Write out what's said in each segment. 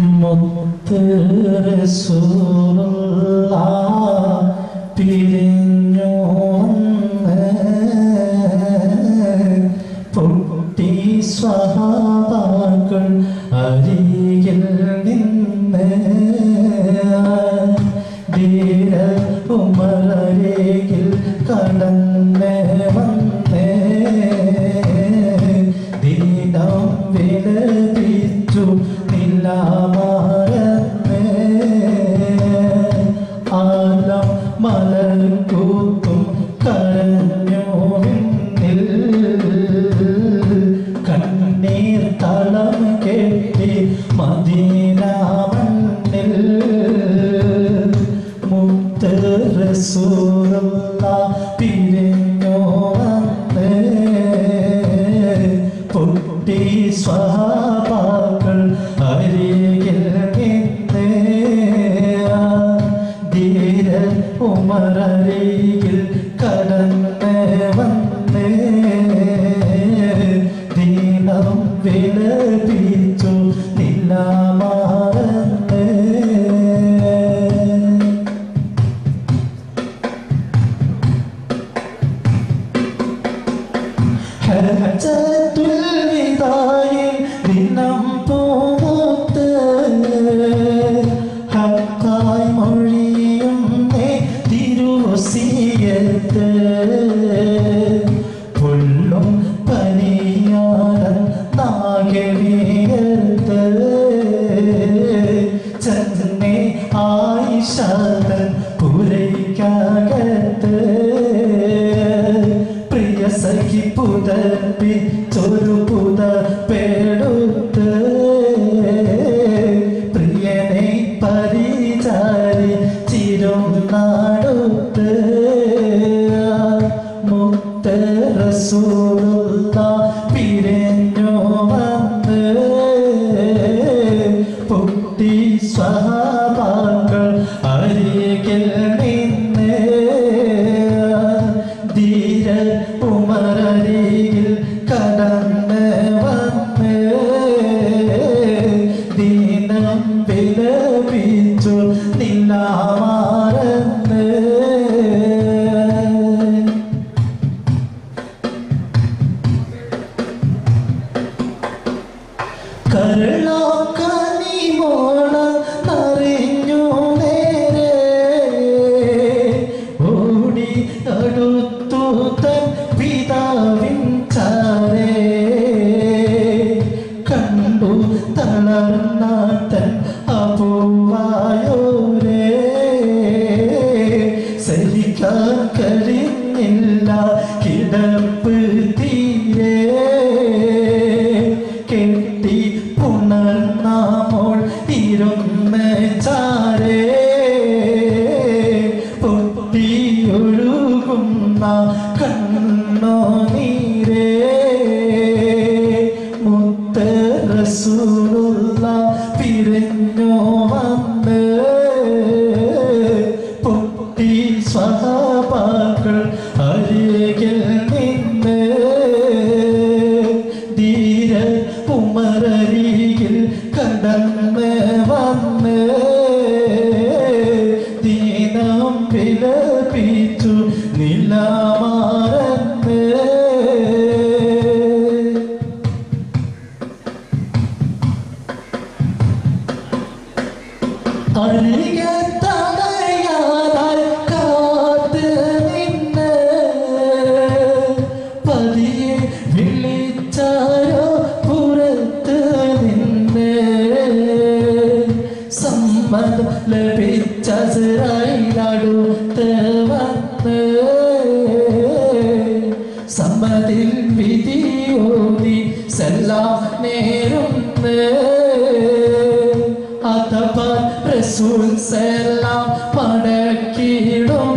മുത്ത് റസൂലുള്ള പിരിഞ്ഞു പൊട്ടി സ്വഹാബാക്കൾ അരികിൽ നിന്ന്. ധീര ഉമരരികിൽ കടന്ന് വന്നേ. ദീനം വിലപിച്ചു ആയിഷതൻ പുരയ്ക്കകത്ത് പ്രിയ സഖി പുതപ്പി ചൊരു പുത പേടുത്ത് പ്രിയനെ പരിചാരി ചിരും നാടുത്ത് മുക്ത റസൂലുള്ള പിതാവിൻ ചാരേ കണ്ടു തളർന്ന അപൂവായോരേ സഹിക്കാൻ കഴിഞ്ഞില്ല കിടപ്പ് തീരെ. ഉമരരികിൽ കടന്ന് വന്ന് ദീനം പിലപിച്ചു നിലമാറന്ന് അരികെ ലഭിച്ച സിറായിലടുത്ത് വന്ന് സമ്മതിൽ വിധിയോതി സെല്ലാം നേരുന്ന് അഥവാ റസൂൽ സെല്ലാം മടക്കിയിടുന്ന്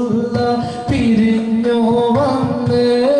റസൂലുള്ള പിരിഞ്ഞു വന്ന് പൊട്ടി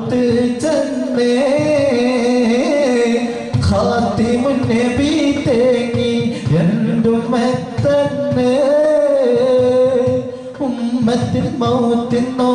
out in the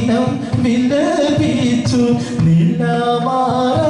ദിനം വിലപിച്ചു നിലമാറ